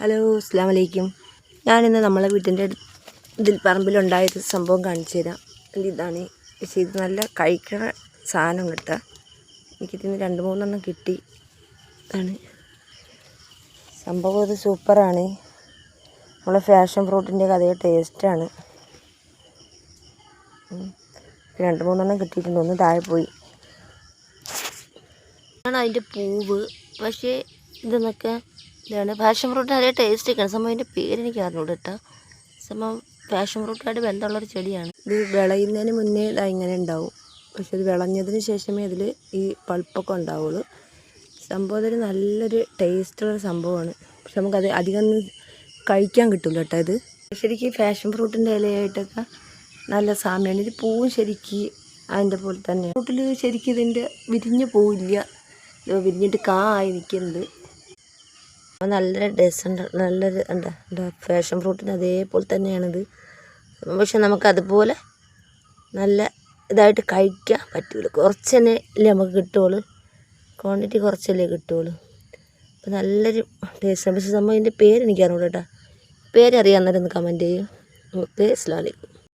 Hello അസ്സാം വലൈക്കും ഞാനിന്ന് നമ്മളെ വീട്ടിന്റെ ഇതിൽ പറമ്പിലുണ്ടായൊരു സംഭവം കാണിച്ചു തരാം. ഇത് ഇതാണ്. പക്ഷേ ഇത് നല്ല കഴിക്കണ സാധനം കിട്ടുക എനിക്കിതിന് രണ്ട് മൂന്നെണ്ണം കിട്ടി. ആണ് സംഭവം ഇത് സൂപ്പറാണ്. നമ്മളെ ഫാഷൻ ഫ്രൂട്ടിന്റെ കഥയെ ടേസ്റ്റാണ്. രണ്ട് മൂന്നെണ്ണം കിട്ടിയിട്ടുണ്ട്. ഒന്ന് താഴെ പോയി. ആണ് അതിന്റെ പൂവ്. പക്ഷേ ഇതെന്നൊക്കെ ഇതാണ് പാഷൻ ഫ്രൂട്ട് നല്ല ടേസ്റ്റ് ഒക്കെയാണ്. സംഭവം അതിന്റെ പേരെനിക്ക് അറിഞ്ഞൂട് കേട്ടോ സംഭവം പാഷൻ ഫ്രൂട്ടായിട്ട് ബന്ധമുള്ളൊരു ചെടിയാണ്. ഇത് വിളയുന്നതിന് മുന്നേ ഇങ്ങനെ ഉണ്ടാവും. പക്ഷെ ഇത് വിളഞ്ഞതിന് ശേഷമേ ഇതിൽ ഈ പൾപ്പൊക്കെ ഉണ്ടാവുള്ളൂ. സംഭവം അതൊരു നല്ലൊരു ടേസ്റ്റുള്ള സംഭവമാണ്. പക്ഷെ നമുക്കത് അധികം കഴിക്കാൻ കിട്ടില്ല കേട്ടോ ഇത്. ശരിക്കും ഫാഷൻ ഫ്രൂട്ടിന്റെ ഇലയായിട്ടൊക്കെ നല്ല സാമ്യമാണ് ഇത് പൂവും ശരിക്ക് അതിന്റെ പോലെ തന്നെ ഫ്രൂട്ടിൽ ശരിക്കും ഇതിന്റെ വിരിഞ്ഞ് പോവില്ല. വിരിഞ്ഞിട്ട് കാ ആയി നിൽക്കുന്നുണ്ട്. അപ്പോൾ നല്ലൊരു ഡ്രസ്സുണ്ട് നല്ലൊരു എന്താ എന്താ ഫാഷൻ ഫ്രൂട്ടിന് അതേപോലെ തന്നെയാണിത്. പക്ഷെ നമുക്കതുപോലെ നല്ല ഇതായിട്ട് കഴിക്കാൻ പറ്റുള്ളൂ കുറച്ച് തന്നെ അല്ലേ നമുക്ക് കിട്ടുള്ളൂ ക്വാണ്ടിറ്റി കുറച്ചല്ലേ കിട്ടുള്ളൂ അപ്പോൾ നല്ലൊരു ടേസ്റ്റ് പക്ഷെ സംഭവം ഇതിന്റെ പേര് എനിക്ക് അറിഞ്ഞൂടാ കേട്ടോ പേരറിയാവുന്നവരൊന്ന് കമന്റ് ചെയ്യും. ഓക്കെ അസ്സാം വലൈക്കും